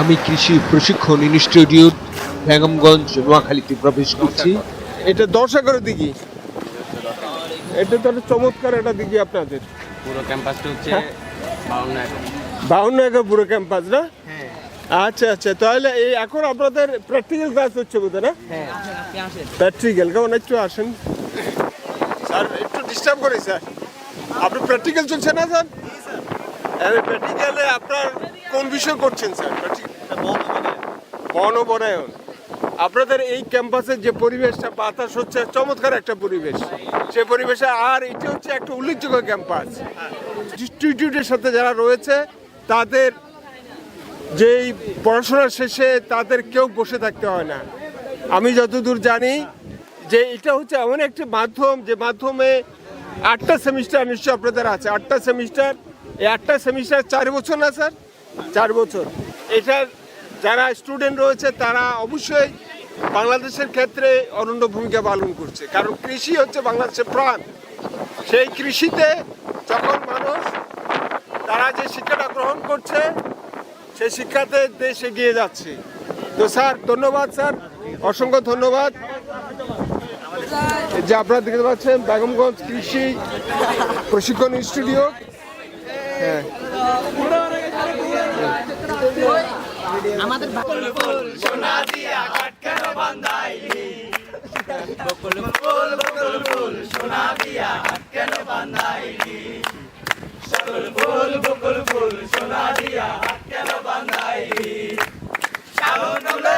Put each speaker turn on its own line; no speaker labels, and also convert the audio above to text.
আমি কৃষি প্রশিক্ষণ ইনস্টিটিউট বেগমগঞ্জ নোয়াখালীতে প্রবেশ করছি।
এটা দশ একরের দিঘি। এটা তো একটা চমৎকার একটা দিঘি আপনাদের।
পুরো ক্যাম্পাসটা হচ্ছে বাউন্ন একর।
বাউন্ন একর পুরো ক্যাম্পাস না? আচ্ছা আচ্ছা তাহলে এই এখন আপনাদের প্র্যাকটিক্যাল ক্লাস হচ্ছে বোধহয় না? প্র্যাকটিক্যাল কেমন? একটু আসেন। স্যার একটু ডিস্টার্ব করি স্যার। আপনি প্র্যাকটিক্যাল চলছে না স্যার? প্র্যাকটিক্যালে আপনার কোন বিষয় করছেন স্যার? বনবনায়ন আপনাদের এই ক্যাম্পাসের যে পরিবেশটা বাতাস হচ্ছে চমৎকার একটা পরিবেশ। সে পরিবেশে আর এটা হচ্ছে একটা উল্লেখযোগ্য ক্যাম্পাস ইনস্টিটিউটের সাথে যারা রয়েছে তাদের যেই পড়াশোনা শেষে তাদের কেউ বসে থাকতে হয় না। আমি যতদূর জানি যে এটা হচ্ছে এমন একটি মাধ্যম যে মাধ্যমে আটটা সেমিস্টার নিশ্চয়ই আপনাদের আছে। আটটা সেমিস্টার, এই আটটা সেমিস্টার চার বছর না স্যার? চার বছর। এটার যারা স্টুডেন্ট রয়েছে, তারা অবশ্যই বাংলাদেশের ক্ষেত্রে অনন্য ভূমিকা পালন করছে। কারণ কৃষি হচ্ছে বাংলাদেশের প্রাণ। সেই কৃষিতে যখন মানুষ, তারা যে শিক্ষাটা গ্রহণ করছে, সেই শিক্ষাতে দেশ এগিয়ে যাচ্ছে। তো স্যার, ধন্যবাদ স্যার। অসংখ্য ধন্যবাদ। যে আপনারা দেখতে পাচ্ছেন বেগমগঞ্জ কৃষি প্রশিক্ষণ স্টুডিও হ্যাঁ। আমাদের সোনা দিয়া কেন বান্ধাইলি শ্যাম নলে